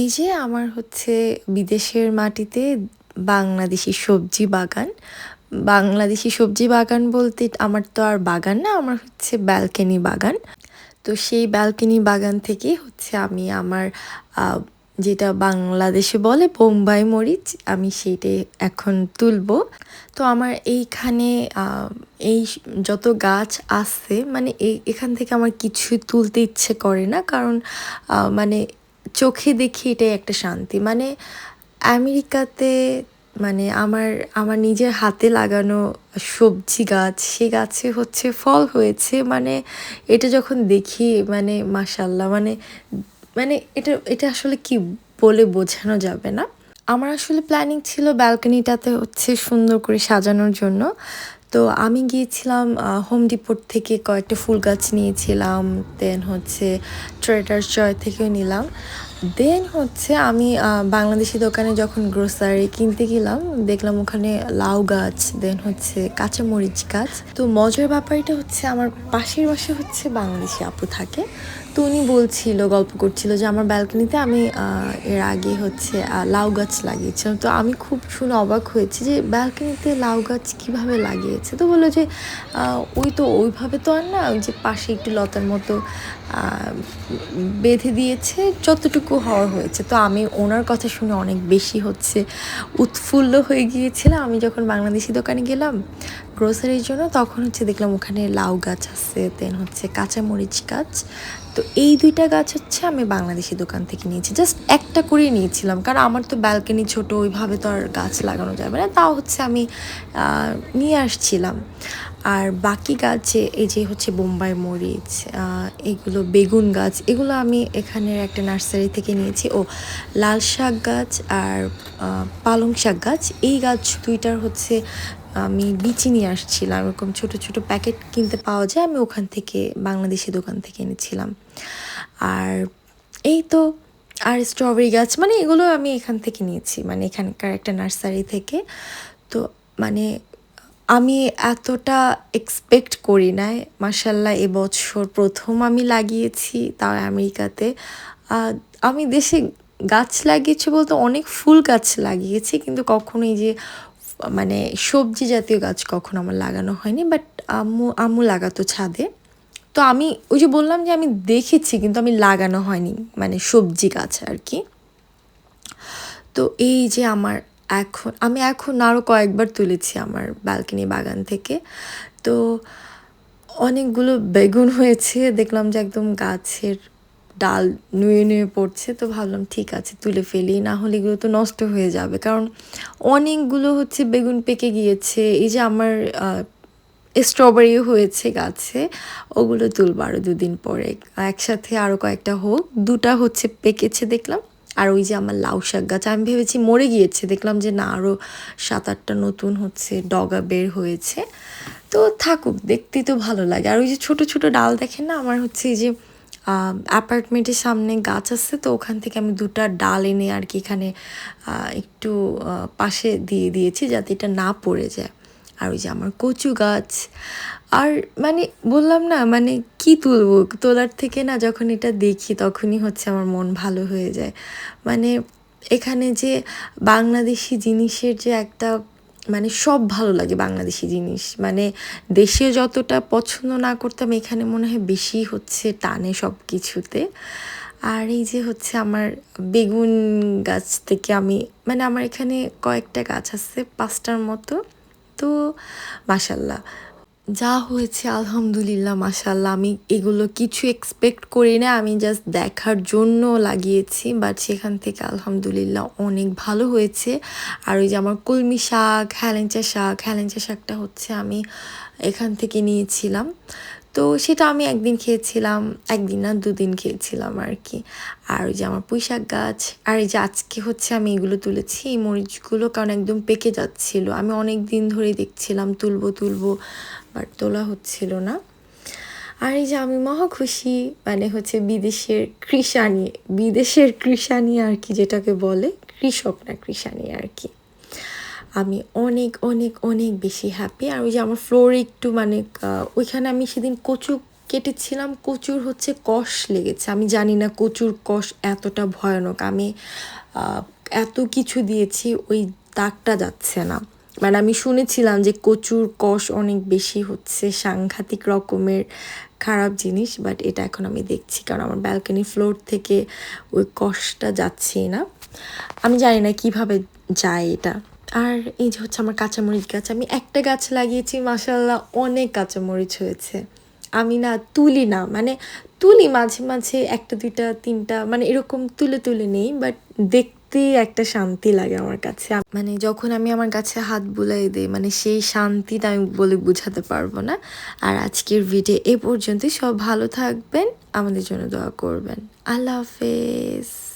এই যে আমার হচ্ছে বিদেশের মাটিতে বাংলাদেশি সবজি বাগান, বাংলাদেশি সবজি বাগান বলতে আমার তো আর বাগান না, আমার হচ্ছে ব্যালকনি বাগান। তো সেই ব্যালকনি বাগান থেকে হচ্ছে আমি আমার যেটা বাংলাদেশে বলে বোম্বাই মরিচ, আমি সেইটাই এখন তুলবো। তো আমার এইখানে এই যত গাছ আছে মানে এখান থেকে আমার কিছুই তুলতে ইচ্ছে করে না, কারণ মানে চোখে দেখি এটাই একটা শান্তি। মানে আমেরিকাতে মানে আমার আমার নিজের হাতে লাগানো সবজি গাছ, সে গাছে হচ্ছে ফল হয়েছে। মানে এটা যখন দেখি মানে মাশাল্লাহ মানে মানে এটা এটা আসলে কি বলে বোঝানো যাবে না। আমার আসলে প্ল্যানিং ছিল ব্যালকনিটাতে হচ্ছে সুন্দর করে সাজানোর জন্য। তো আমি গিয়েছিলাম হোম ডিপোর থেকে কয়েকটা ফুল গাছ নিয়েছিলাম দেন হচ্ছে ট্রেডার্স জয় থেকেও নিলাম। দেন হচ্ছে আমি বাংলাদেশি দোকানে যখন গ্রোসারি কিনতে গেলাম, দেখলাম ওখানে লাউ গাছ দেন হচ্ছে কাঁচামরিচ গাছ। তো মজার ব্যাপারটা হচ্ছে আমার পাশের বাসে হচ্ছে বাংলাদেশি আপু থাকে। তো উনি বলছিল, গল্প করছিল যে আমার ব্যালকনিতে আমি এর আগে হচ্ছে লাউ গাছ লাগিয়েছিলাম। তো আমি খুব শুনে অবাক হয়েছি যে ব্যালকনিতে লাউ গাছ কীভাবে লাগিয়েছে? তো বলল যে ওই তো ওইভাবে তো আর না, ওই যে পাশে একটু লতার মতো বেঁধে দিয়েছে, যতটুকু হওয়ার হয়েছে। তো আমি ওনার কথা শুনে অনেক বেশি হচ্ছে উৎফুল্ল হয়ে গিয়েছিলাম। আমি যখন বাংলাদেশি দোকানে গেলাম গ্রোসারির জন্য, তখন হচ্ছে দেখলাম ওখানে লাউ গাছ আছে দেন হচ্ছে কাঁচামরিচ গাছ। তো এই দুইটা গাছ হচ্ছে আমি বাংলাদেশি দোকান থেকে নিয়েছি। জাস্ট একটা করেই নিয়েছিলাম, কারণ আমার তো ব্যালকনি ছোট, ওইভাবে তো আর গাছ লাগানো যাবে না। তাও হচ্ছে আমি নিয়ে আসছিলাম। আর বাকি গাছে এই যে হচ্ছে বোম্বাই মরিচ এগুলো বেগুন গাছ, এগুলো আমি এখানের একটা নার্সারি থেকে নিয়েছি। ও, লাল শাক গাছ আর পালং শাক গাছ, এই গাছ দুইটার হচ্ছে আমি বিচি নিয়ে আসছিলাম। এরকম ছোট ছোট প্যাকেট কিনতে পাওয়া যায়, আমি ওখান থেকে, বাংলাদেশি দোকান থেকে এনেছিলাম। আর এই তো, আর স্ট্রবেরি গাছ মানে এগুলো আমি এখান থেকে নিয়েছি মানে এখানকার একটা নার্সারি থেকে। তো মানে আমি এতটা এক্সপেক্ট করি নাই। মাসাল্লাহ এবছর প্রথম আমি লাগিয়েছি, তাও আমেরিকাতে। আমি দেশে গাছ লাগিয়েছি বলতে অনেক ফুল গাছ লাগিয়েছি, কিন্তু কখনো এই যে মানে সবজি জাতীয় গাছ কখনো আমার লাগানো হয়নি বাট আম্মু আম্মু লাগাতো ছাদে। তো আমি ওই যে বললাম যে আমি দেখেছি, কিন্তু আমি লাগানো হয়নি মানে সবজি গাছ আর কি। তো এই যে আমার এখন, আমি এখন আরও কয়েকবার তুলেছি আমার ব্যালকনি বাগান থেকে। তো অনেকগুলো বেগুন হয়েছে, দেখলাম যে একদম গাছের ডাল নুয়ে নুয়ে পড়ছে, তো ভাবলাম ঠিক আছে, তুলে ফেলি, না হলে এগুলো তো নষ্ট হয়ে যাবে। কারণ অনেকগুলো হচ্ছে বেগুন পেকে গিয়েছে, এই যে আমার স্ট্রবেরি হয়েছে গাছে, ওগুলো তুলবো আরও দুদিন পরে। একসাথে আরও কয়েকটা হোক, দুটা হচ্ছে পেকেছে দেখলাম আর ওই যে আমার লাউ শাক গাছ, আমি ভেবেছি মরে গিয়েছে। দেখলাম যে না আরও সাত আটটা নতুন হচ্ছে, ডগা বের হয়েছে। তো থাকুক দেখতে তো ভালো লাগে। আর ওই যে ছোট ছোট ডাল দেখেন না, আমার হচ্ছে এই যে অ্যাপার্টমেন্টের সামনে গাছ আছে, তো ওখান থেকে আমি দুটা ডাল এনে আর কি এখানে একটু পাশে দিয়ে দিয়েছি, যাতে এটা না পড়ে যায়। আর ওই যে আমার কচু গাছ। আর মানে বললাম না মানে কি তুলবো? তোলার থেকে না যখন এটা দেখি তখনই হচ্ছে আমার মন ভালো হয়ে যায়। মানে এখানে যে বাংলাদেশি জিনিসের যে একটা মানে সব ভালো লাগে বাংলাদেশি জিনিস। মানে দেশে যতটা পছন্দ না করতাম এখানে মনে হয় বেশি হচ্ছে টানে সব কিছুতে আর এই যে হচ্ছে আমার বেগুন গাছ থেকে আমি মানে আমার এখানে কয়েকটা গাছ আছে, পাঁচটার মতো। তো মাসাল্লাহ যা হয়েছে আলহামদুলিল্লাহ মাসাল্লাহ আমি এগুলো কিছু এক্সপেক্ট করি না, আমি জাস্ট দেখার জন্য লাগিয়েছি বাট সেখান থেকে আলহামদুলিল্লাহ অনেক ভালো হয়েছে। আর ওই যে আমার কলমি শাক হ্যালেঞ্চা শাক হ্যালেঞ্চা শাকটা হচ্ছে আমি এখান থেকে নিয়েছিলাম। তো সেটা আমি একদিন খেয়েছিলাম, একদিন না, দুদিন খেয়েছিলাম আর কি আর ওই যে আমার পুঁই শাক গাছ, আর এই যে আজকে হচ্ছে আমি এগুলো তুলেছি, এই মরিচগুলো কারণ একদম পেকে যাচ্ছিল। আমি অনেক দিন ধরেই দেখছিলাম, তুলবো তুলবো বাট তোলা হচ্ছিল না। আর এই যে আমি মহা খুশি মানে হচ্ছে বিদেশের কৃষানি বিদেশের কৃষানি আর কি যেটাকে বলে, কৃষক না কৃষানি আর কি। আমি অনেক অনেক অনেক বেশি হ্যাপি আর ওই যে আমার ফ্লোরে একটু মানে ওইখানে আমি সেদিন কচু কেটেছিলাম। কচুর হচ্ছে কষ লেগেছে। আমি জানি না কচুর কষ এতটা ভয়ানক। আমি এত কিছু দিয়েছি, ওই দাগটা যাচ্ছে না। মানে আমি শুনেছিলাম যে কচুর কষ অনেক বেশি হচ্ছে, সাংঘাতিক রকমের খারাপ জিনিস বাট এটা এখন আমি দেখছি। কারণ আমার ব্যালকনি ফ্লোর থেকে ওই কষটা যাচ্ছেই না। আমি জানি না কীভাবে যায় এটা। আর এই যে হচ্ছে আমার কাঁচামরিচ গাছ, আমি একটা গাছ লাগিয়েছি মাসাল্লাহ অনেক কাঁচামরিচ হয়েছে। আমি না তুলি না মানে তুলি মাঝে মাঝে একটা, দুইটা, তিনটা মানে এরকম তুলে তুলে নেই বাট দেখতে একটা শান্তি লাগে আমার কাছে। মানে যখন আমি আমার গাছে হাত বুলাই দিই মানে সেই শান্তিটা আমি বলে বোঝাতে পারব না। আর আজকের ভিডিও এ পর্যন্তই, সব ভালো থাকবেন, আমাদের জন্য দোয়া করবেন। আল্লাহ হাফেজ।